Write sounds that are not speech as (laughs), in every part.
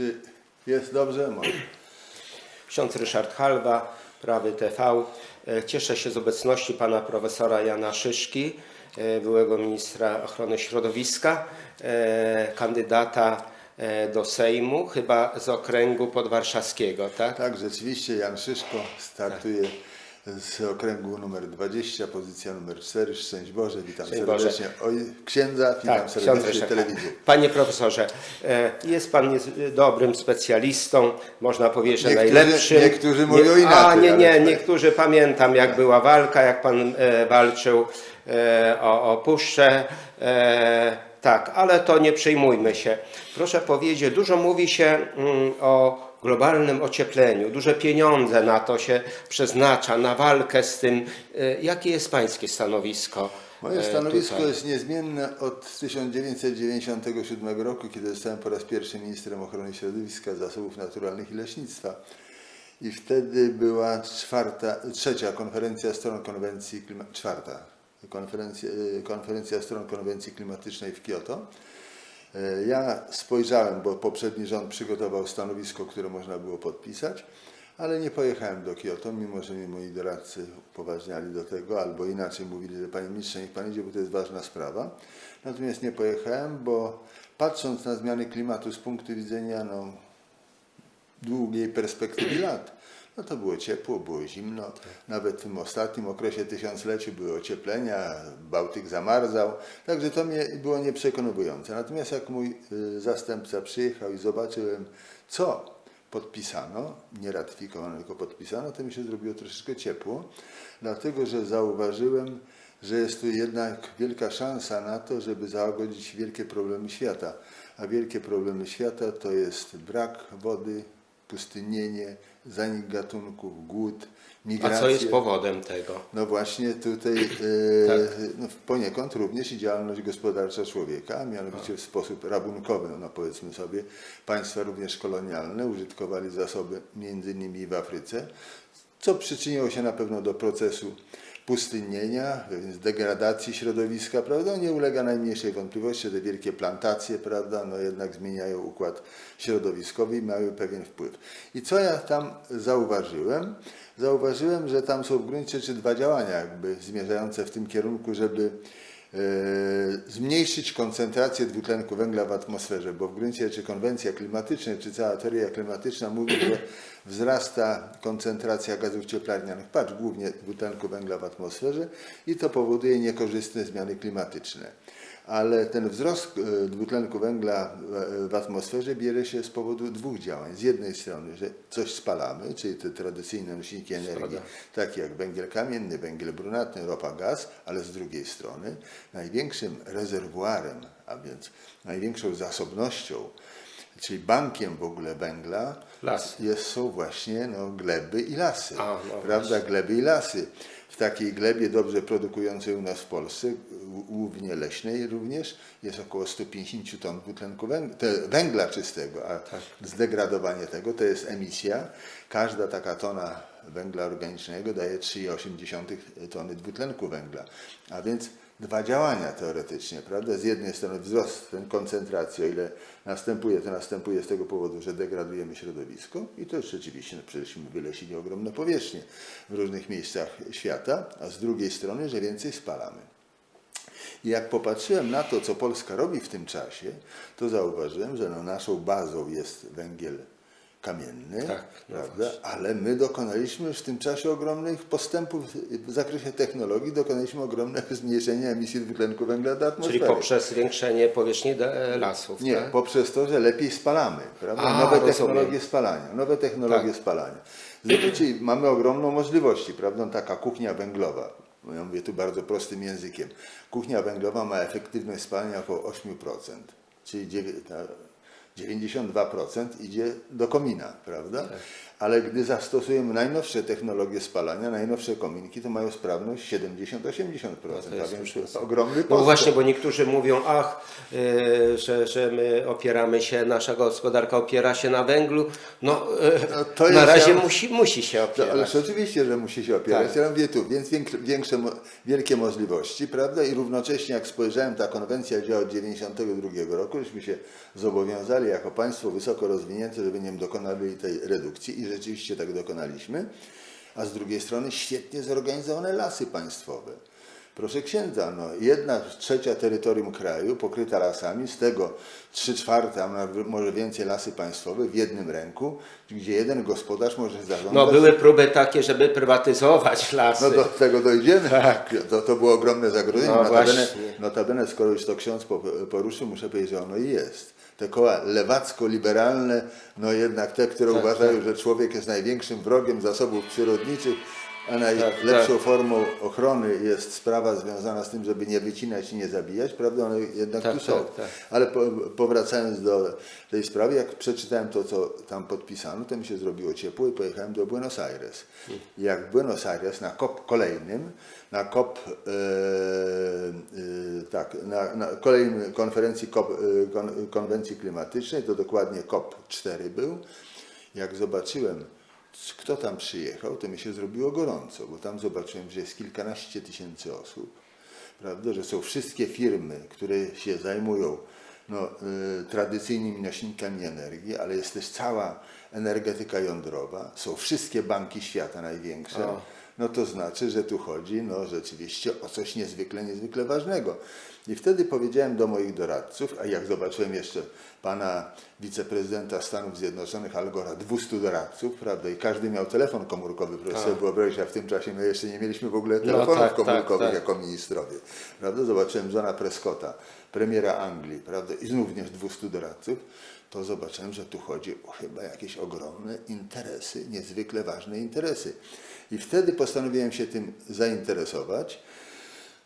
Czy jest dobrze? Może. Ksiądz Ryszard Halwa, Prawy TV. E, Cieszę się z obecności pana profesora Jana Szyszki, e, byłego ministra ochrony środowiska, e, kandydata do Sejmu, chyba z okręgu podwarszawskiego, tak? Tak, rzeczywiście Jan Szyszko startuje z okręgu numer 20, pozycja numer 4. Szczęść Boże, witam Szczęść serdecznie. Oj, księdza, witam Tak, serdecznie telewizji. Panie profesorze, e, jest pan dobrym specjalistą, można powiedzieć, że Niektórzy- najlepszym. niektórzy mówią Nie- A inaczej, nie, ale nie, tak. niektórzy pamiętam, jak była walka, jak pan e, walczył e, o, o puszczę. Tak, ale to nie przejmujmy się. Proszę powiedzieć, dużo mówi się mm, o globalnym ociepleniu, duże pieniądze na to się przeznacza, na walkę z tym. E, jakie jest pańskie stanowisko? Moje e, stanowisko tutaj? jest niezmienne od 1997 roku, kiedy zostałem po raz pierwszy ministrem ochrony środowiska, zasobów naturalnych i leśnictwa. I wtedy była czwarta, trzecia konferencja stron konwencji czwarta konferencja, y, konferencja stron konwencji klimatycznej w Kioto. E, Ja spojrzałem, bo poprzedni rząd przygotował stanowisko, które można było podpisać, ale nie pojechałem do Kioto, mimo że mnie moi doradcy upoważniali do tego, albo inaczej mówili, że panie ministrze, niech pan idzie, bo to jest ważna sprawa. Natomiast nie pojechałem, bo patrząc na zmiany klimatu z punktu widzenia no, długiej perspektywy lat. No to było ciepło, było zimno. Nawet w tym ostatnim okresie tysiącleciu były ocieplenia, Bałtyk zamarzał. Także to mnie było nieprzekonujące. Natomiast jak mój y, zastępca przyjechał i zobaczyłem, co podpisano, nie ratyfikowano, tylko podpisano, to mi się zrobiło troszeczkę ciepło, dlatego że zauważyłem, że jest tu jednak wielka szansa na to, żeby załagodzić wielkie problemy świata. A wielkie problemy świata to jest brak wody, pustynienie, zanik gatunków, głód, A migracja. co jest powodem tego? No właśnie tutaj e, no poniekąd również i działalność gospodarcza człowieka, a mianowicie w sposób rabunkowy, no powiedzmy sobie, państwa również kolonialne użytkowali zasoby między innymi w Afryce, co przyczyniło się na pewno do procesu pustynienia, więc degradacji środowiska, prawda, nie ulega najmniejszej wątpliwości, te wielkie plantacje, prawda, no jednak zmieniają układ środowiskowy i mają pewien wpływ. I co ja tam zauważyłem? Zauważyłem, że tam są w gruncie rzeczy dwa działania jakby zmierzające w tym kierunku, żeby zmniejszyć koncentrację dwutlenku węgla w atmosferze, bo w gruncie rzeczy konwencja klimatyczna, czy cała teoria klimatyczna mówi, że wzrasta koncentracja gazów cieplarnianych, patrz, głównie dwutlenku węgla w atmosferze i to powoduje niekorzystne zmiany klimatyczne. Ale ten wzrost e, dwutlenku węgla w- w atmosferze bierze się z powodu dwóch działań. Z jednej strony, że coś spalamy, czyli te tradycyjne nośniki energii, takie jak węgiel kamienny, węgiel brunatny, ropa, gaz, ale z drugiej strony największym rezerwuarem, a więc największą zasobnością, czyli bankiem w ogóle węgla Lasy. jest, są właśnie no, gleby i lasy. A, no prawda? Gleby i lasy. W takiej glebie dobrze produkującej u nas w Polsce, głównie leśnej również, jest około 150 ton dwutlenku węgla, węgla czystego, a Tak. zdegradowanie tego to jest emisja. Każda taka tona węgla organicznego daje 3,8 tony dwutlenku węgla. A więc dwa działania teoretycznie, prawda? Z jednej strony wzrost koncentracji, o ile następuje, to następuje z tego powodu, że degradujemy środowisko i to jest rzeczywiście, no przecież wylesili ogromne powierzchnie w różnych miejscach świata, a z drugiej strony, że więcej spalamy. I jak popatrzyłem na to, co Polska robi w tym czasie, to zauważyłem, że no naszą bazą jest węgiel kamienny, Tak, no prawda? ale my dokonaliśmy w tym czasie ogromnych postępów w zakresie technologii, dokonaliśmy ogromnego (laughs) zmniejszenia emisji dwutlenku węgla do atmosfery. Czyli poprzez zwiększenie powierzchni lasów, Nie, tak? poprzez to, że lepiej spalamy, prawda? A, nowe rozumiem. technologie spalania, nowe technologie Tak. spalania. Zobaczcie, mamy ogromną możliwości, prawda? Taka kuchnia węglowa, no ja mówię tu bardzo prostym językiem. Kuchnia węglowa ma efektywność spalania około 8%, czyli dziewię- ta- 92% idzie do komina, prawda? Ale gdy zastosujemy najnowsze technologie spalania, najnowsze kominki, to mają sprawność 70-80%. to jest a więc różnica. ogromny No postęp. właśnie, bo niektórzy mówią, ach, yy, że, że my opieramy się, nasza gospodarka opiera się na węglu. No, yy, No, to na jest razie ja- musi, musi się To, opierać. ależ oczywiście, że musi się opierać. Tak. Ja mówię tu, więc większe, wielkie możliwości, prawda? I równocześnie jak spojrzałem, ta konwencja działa od 92 roku, żeśmy się zobowiązali jako państwo wysoko rozwinięte, żeby nie dokonali tej redukcji i rzeczywiście tak dokonaliśmy. A z drugiej strony świetnie zorganizowane lasy państwowe. Proszę księdza, no, jedna trzecia terytorium kraju pokryta lasami, z tego trzy czwarte, a może więcej lasy państwowe w jednym ręku, gdzie jeden gospodarz może zarządzać. No były próby takie, żeby prywatyzować lasy. No do tego dojdziemy. Tak. To, to było ogromne zagrożenie. No notabene, notabene, skoro już to ksiądz po- poruszył, muszę powiedzieć, że ono i jest. Te koła lewacko-liberalne, no jednak te, które Tak, uważają, że człowiek jest największym wrogiem zasobów przyrodniczych, a najlepszą tak. formą ochrony jest sprawa związana z tym, żeby nie wycinać i nie zabijać, prawda? One jednak Tak, tu są. tak, tak. Ale po, powracając do tej sprawy, jak przeczytałem to, co tam podpisano, to mi się zrobiło ciepło i pojechałem do Buenos Aires. I Jak w Buenos Aires na COP kolejnym, na COP, e, e, tak, na, na kolejnej konferencji COP, e, kon, konwencji klimatycznej, to dokładnie COP 4 był, jak zobaczyłem, kto tam przyjechał, to mi się zrobiło gorąco, bo tam zobaczyłem, że jest kilkanaście tysięcy osób prawda, że są wszystkie firmy, które się zajmują no, y, tradycyjnymi nośnikami energii, ale jest też cała energetyka jądrowa, są wszystkie banki świata największe, O. no to znaczy, że tu chodzi no, rzeczywiście o coś niezwykle, niezwykle ważnego. I wtedy powiedziałem do moich doradców, a jak zobaczyłem jeszcze pana wiceprezydenta Stanów Zjednoczonych Al Gore'a, 200 doradców, prawda, i każdy miał telefon komórkowy, proszę sobie wyobrazić, a w tym czasie my jeszcze nie mieliśmy w ogóle No telefonów tak, tak, komórkowych tak. jako ministrowie. Prawda? Zobaczyłem Johna Prescotta, premiera Anglii, prawda? i również 200 doradców, to zobaczyłem, że tu chodzi o chyba jakieś ogromne interesy, niezwykle ważne interesy. I wtedy postanowiłem się tym zainteresować.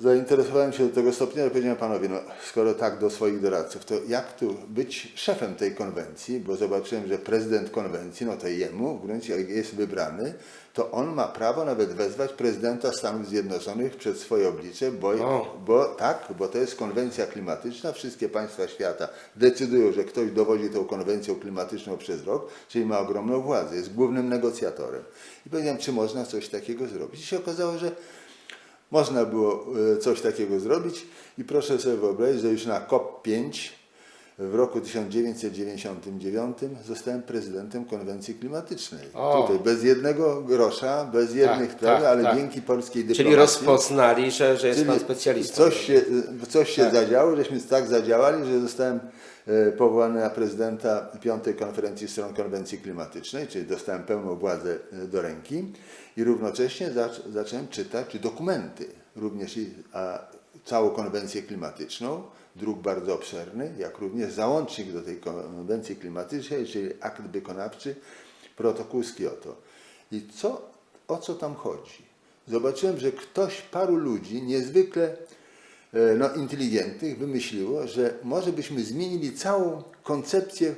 Zainteresowałem się do tego stopnia, że powiedziałem panowie, no skoro tak do swoich doradców, to jak tu być szefem tej konwencji, bo zobaczyłem, że prezydent konwencji, no to jemu w gruncie jak jest wybrany, to on ma prawo nawet wezwać prezydenta Stanów Zjednoczonych przed swoje oblicze, bo, O. bo tak, bo to jest konwencja klimatyczna, wszystkie państwa świata decydują, że ktoś dowodzi tą konwencją klimatyczną przez rok, czyli ma ogromną władzę, jest głównym negocjatorem. I powiedziałem, czy można coś takiego zrobić. I się okazało, że można było e, coś takiego zrobić. I proszę sobie wyobrazić, że już na COP5 w roku 1999 zostałem prezydentem konwencji klimatycznej. O. Tutaj bez jednego grosza, bez jednych Tak, spraw, tak, ale tak. dzięki polskiej dyplomacji. Czyli rozpoznali, że, że jest pan specjalistą. Coś się, coś się Tak. zadziało, żeśmy tak zadziałali, że zostałem e, powołany na prezydenta piątej konferencji stron konwencji klimatycznej, czyli dostałem pełną władzę e, do ręki i równocześnie zac- zacząłem czytać dokumenty, również i, a, całą konwencję klimatyczną, druk bardzo obszerny, jak również załącznik do tej konwencji klimatycznej, czyli akt wykonawczy, protokół z Kioto. I co, o co tam chodzi? Zobaczyłem, że ktoś, paru ludzi niezwykle e, no, inteligentnych wymyśliło, że może byśmy zmienili całą koncepcję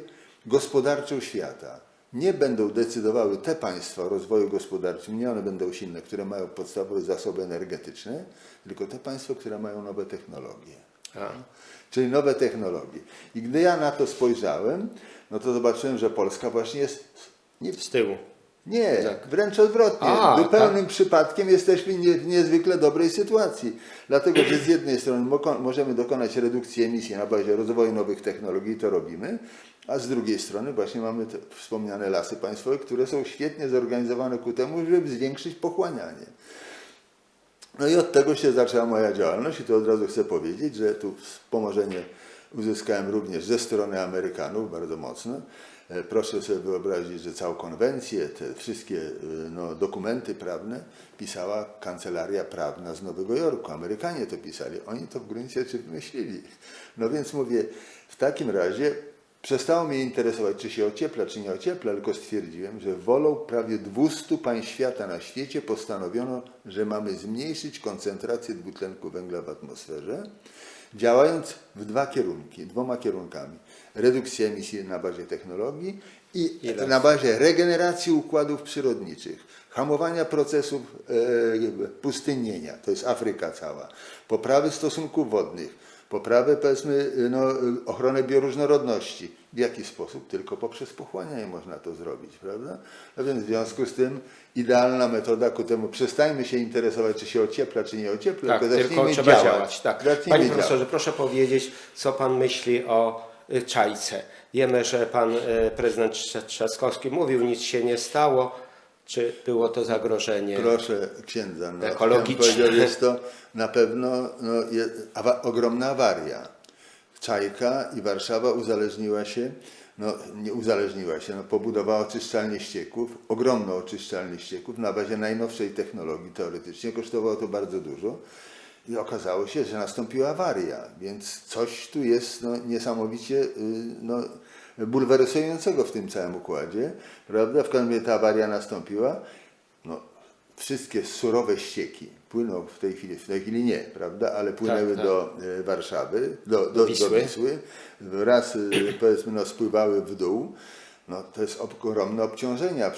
gospodarczą świata. Nie będą decydowały te państwa o rozwoju gospodarczym, nie one będą silne, które mają podstawowe zasoby energetyczne, tylko te państwa, które mają nowe technologie. A. Czyli nowe technologie. I gdy ja na to spojrzałem, no to zobaczyłem, że Polska właśnie jest nie, Z tyłu. nie, Tak. wręcz odwrotnie. A, Zupełnym przypadkiem jesteśmy nie, w niezwykle dobrej sytuacji. Dlatego, że z jednej strony możemy dokonać redukcji emisji na bazie rozwoju nowych technologii, to robimy, a z drugiej strony właśnie mamy te wspomniane lasy państwowe, które są świetnie zorganizowane ku temu, żeby zwiększyć pochłanianie. No i od tego się zaczęła moja działalność i to od razu chcę powiedzieć, że tu wspomożenie uzyskałem również ze strony Amerykanów bardzo mocno. E, Proszę sobie wyobrazić, że całą konwencję, te wszystkie e, no, dokumenty prawne pisała kancelaria prawna z Nowego Jorku. Amerykanie to pisali, oni to w gruncie rzeczy wymyślili. No więc mówię, w takim razie Przestało mnie interesować, czy się ociepla, czy nie ociepla, tylko stwierdziłem, że wolą prawie 200 państw świata na świecie postanowiono, że mamy zmniejszyć koncentrację dwutlenku węgla w atmosferze, działając w dwa kierunki, dwoma kierunkami. Redukcja emisji na bazie technologii i na bazie regeneracji układów przyrodniczych, hamowania procesów e, pustynnienia, to jest Afryka cała, poprawy stosunków wodnych, poprawę powiedzmy no, ochronę bioróżnorodności. W jaki sposób? Tylko poprzez pochłanianie można to zrobić, prawda? No więc w związku z tym idealna metoda ku temu, przestańmy się interesować, czy się ociepla, czy nie ociepla, Tak, tylko tylko zacznijmy trzeba działać. działać. Tak. Zacznijmy Panie działać. profesorze, proszę powiedzieć, co pan myśli o y, czajce. Wiemy, że pan y, prezydent Trzaskowski mówił, nic się nie stało. Czy było to zagrożenie? Proszę księdza, no, Ekologiczne. jest to na pewno no, awa, ogromna awaria. Czajka i Warszawa uzależniła się, no nie uzależniła się, no, pobudowała oczyszczalnię ścieków, ogromną oczyszczalnię ścieków na bazie najnowszej technologii teoretycznie. Kosztowało to bardzo dużo. I okazało się, że nastąpiła awaria, więc coś tu jest no, niesamowicie y, no, bulwersującego w tym całym układzie, prawda? W każdym ta awaria nastąpiła. No, wszystkie surowe ścieki płyną w tej chwili, w tej chwili nie, prawda? Ale płynęły tak. do e, Warszawy, do, do, Wisły. do Wisły. Raz e, powiedzmy no, spływały w dół. No, to jest ogromne obciążenie,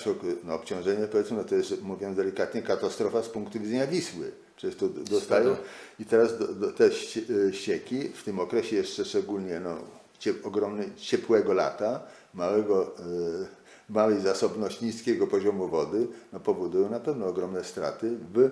no, obciążenie powiedzmy, no, to jest mówiąc delikatnie katastrofa z punktu widzenia Wisły. Przecież to dostają i teraz do, do, te e, ścieki w tym okresie jeszcze szczególnie no, cie, ogromny ciepłego lata, małego e, małej zasobności, niskiego poziomu wody, no, powodują na pewno ogromne straty w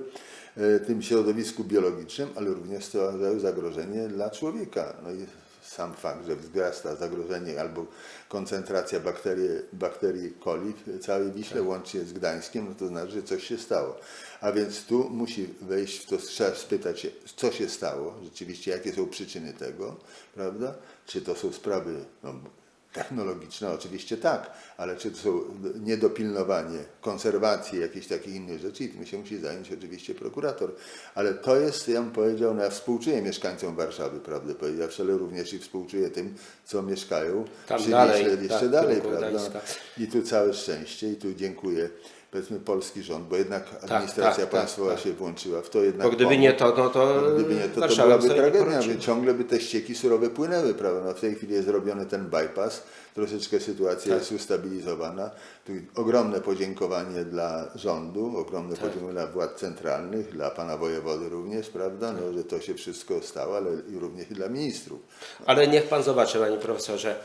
e, tym środowisku biologicznym, ale również stwarzają zagrożenie dla człowieka. No i sam fakt, że wzrasta zagrożenie albo koncentracja bakterii, bakterii coli w całej Wiśle, łącznie z Gdańskiem, no to znaczy, że coś się stało. A więc tu musi wejść w to, trzeba spytać się, co się stało, rzeczywiście, jakie są przyczyny tego, prawda? Czy to są sprawy no, Technologiczne oczywiście tak, ale czy to są niedopilnowanie, konserwacji, jakieś takich innych rzeczy, i tym się musi zająć oczywiście prokurator. Ale to jest, ja bym powiedział, no ja współczuję mieszkańcom Warszawy, prawdę powiedziawszy, ale również i współczuję tym, co mieszkają Tam przy dalej, tak, jeszcze w dalej, prawda? Gdańska. I tu całe szczęście i tu dziękuję powiedzmy polski rząd, bo jednak administracja tak, tak, państwowa tak. się włączyła w to jednak Bo gdyby nie to, no to, No, gdyby nie to, to byłaby tragedia, by ciągle by te ścieki surowe płynęły, prawda? No, w tej chwili jest zrobiony ten bypass, troszeczkę sytuacja Tak. jest ustabilizowana. Tu ogromne podziękowanie dla rządu, ogromne Tak. podziękowanie dla władz centralnych, dla pana wojewody również, prawda? No, że to się wszystko stało, ale i również i dla ministrów. Ale niech pan zobaczy, panie profesorze.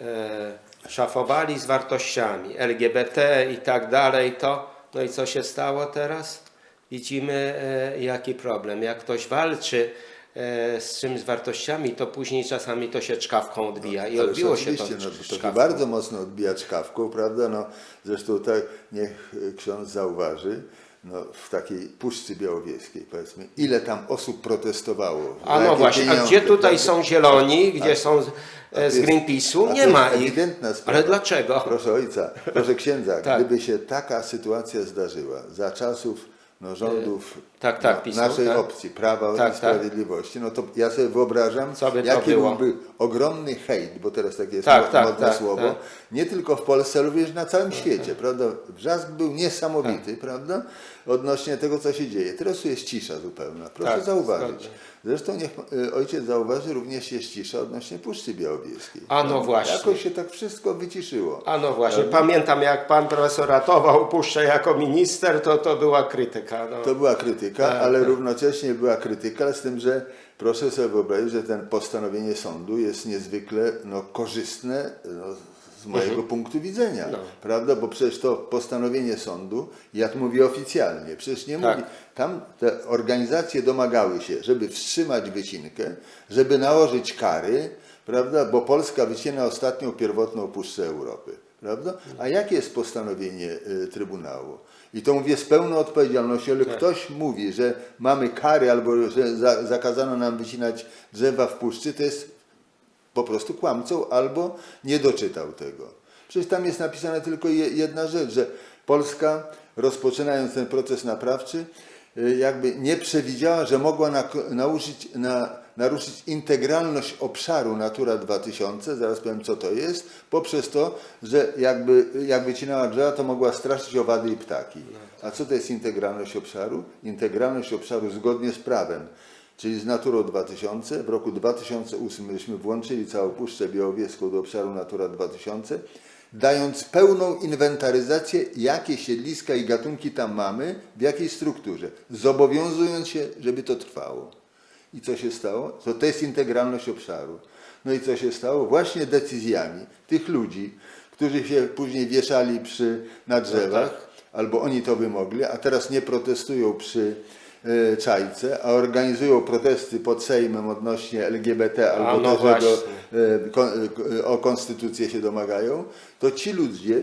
E, szafowali z wartościami LGBT i tak dalej, to no i co się stało teraz? Widzimy e, jaki problem. Jak ktoś walczy e, z czymś z wartościami, to później czasami to się czkawką odbija i Ależ odbiło się to, oczywiście, no, to się bardzo mocno odbija czkawką, prawda? No, zresztą tak niech ksiądz zauważy, no, w takiej Puszczy Białowieskiej powiedzmy, ile tam osób protestowało. A no właśnie, a gdzie tutaj prawda? są zieloni, gdzie są z, A e, to z Greenpeace'u? Nie ma ich. Ale dlaczego? Proszę ojca, proszę księdza, Tak. gdyby się taka sytuacja zdarzyła za czasów no, rządów tak, tak, no, naszej tak. opcji, Prawa Tak, i tak. Sprawiedliwości, no to ja sobie wyobrażam, Co by jaki było? byłby ogromny hejt, bo teraz takie jest Tak, tak, modne tak, słowo, tak. nie tylko w Polsce, ale również na całym świecie, prawda? Wrzask był niesamowity, prawda? Odnośnie tego, co się dzieje. Teraz tu jest cisza zupełna. Proszę zauważyć. zgodnie. Zresztą niech y, ojciec zauważy, również jest cisza odnośnie Puszczy Białowieskiej. A no właśnie. Jakoś się tak wszystko wyciszyło. A no właśnie, pamiętam jak pan profesor ratował Puszczę jako minister, to to była krytyka. No. To była krytyka, Tak, ale tak. równocześnie była krytyka, z tym, że proszę sobie wyobrazić, że ten postanowienie sądu jest niezwykle no, korzystne no, z mojego punktu widzenia, Mhm. No. prawda? Bo przecież to postanowienie sądu, ja tu mówię oficjalnie, przecież nie Tak. mówi, tam te organizacje domagały się, żeby wstrzymać wycinkę, żeby nałożyć kary, prawda? Bo Polska wycina ostatnią pierwotną puszczę Europy, prawda? A jakie jest postanowienie y, Trybunału? I to mówię z pełną odpowiedzialnością, ale ktoś mówi, że mamy kary albo że za, zakazano nam wycinać drzewa w puszczy, to jest po prostu kłamcą albo nie doczytał tego. Przecież tam jest napisane tylko je- jedna rzecz, że Polska rozpoczynając ten proces naprawczy y, jakby nie przewidziała, że mogła naruszyć, na, naruszyć integralność obszaru Natura 2000, zaraz powiem co to jest, poprzez to, że jakby jak wycinała drzewa, to mogła straszyć owady i ptaki. A co to jest integralność obszaru? Integralność obszaru zgodnie z prawem czyli z Naturą 2000. W roku 2008 myśmy włączyli całą Puszczę Białowieską do obszaru Natura 2000, dając pełną inwentaryzację, jakie siedliska i gatunki tam mamy, w jakiej strukturze, zobowiązując się, żeby to trwało. I co się stało? To, to jest integralność obszaru. No i co się stało? Właśnie decyzjami tych ludzi, którzy się później wieszali przy, na drzewach, albo oni to wymogli, a teraz nie protestują przy czajce, a organizują protesty pod Sejmem odnośnie LGBT, albo no do, e, kon, e, o konstytucję się domagają, to ci ludzie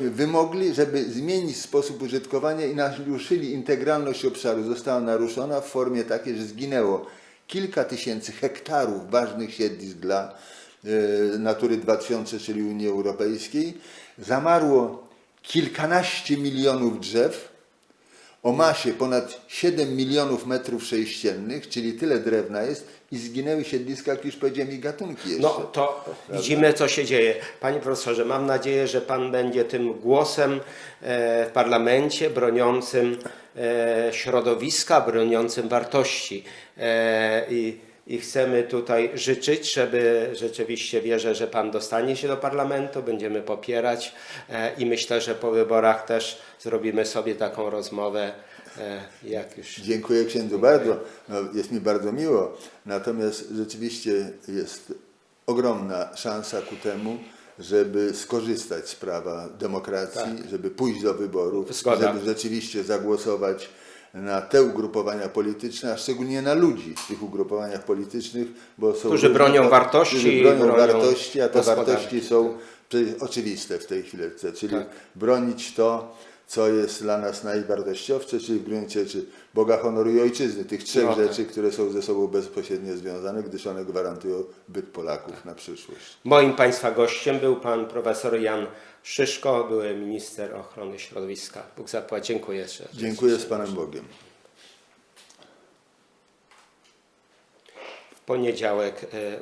wymogli, żeby zmienić sposób użytkowania i naruszyli integralność obszaru. Została naruszona w formie takiej, że zginęło kilka tysięcy hektarów ważnych siedlisk dla Natury 2000, czyli Unii Europejskiej. Zamarło kilkanaście milionów drzew, o masie ponad 7 milionów metrów sześciennych, czyli tyle drewna jest i zginęły siedliska, jak już powiedziałem, i gatunki jeszcze. No to widzimy, co się dzieje. Panie profesorze, mam nadzieję, że pan będzie tym głosem e, w parlamencie broniącym e, środowiska, broniącym wartości. E, I, I chcemy tutaj życzyć, żeby rzeczywiście wierzę, że pan dostanie się do parlamentu, będziemy popierać e, i myślę, że po wyborach też zrobimy sobie taką rozmowę, e, jak już Dziękuję księdzu bardzo. No, jest mi bardzo miło. Natomiast rzeczywiście jest ogromna szansa ku temu, żeby skorzystać z prawa demokracji, żeby pójść do wyborów, Tak. Zgoda. żeby rzeczywiście zagłosować na te ugrupowania polityczne, a szczególnie na ludzi w tych ugrupowaniach politycznych, bo są Którzy bronią wartości którzy bronią, bronią wartości, a te wartości są oczywiste w tej chwilece, czyli Tak. bronić to, co jest dla nas najwartościowsze, czyli w gruncie rzeczy Boga, honoru i ojczyzny, tych trzech No tak. rzeczy, które są ze sobą bezpośrednio związane, gdyż one gwarantują byt Polaków na przyszłość. Moim Państwa gościem był Pan Profesor Jan Szyszko, były minister ochrony środowiska. Bóg zapłać. Dziękuję. Dziękuję z Panem Bogiem. W poniedziałek e,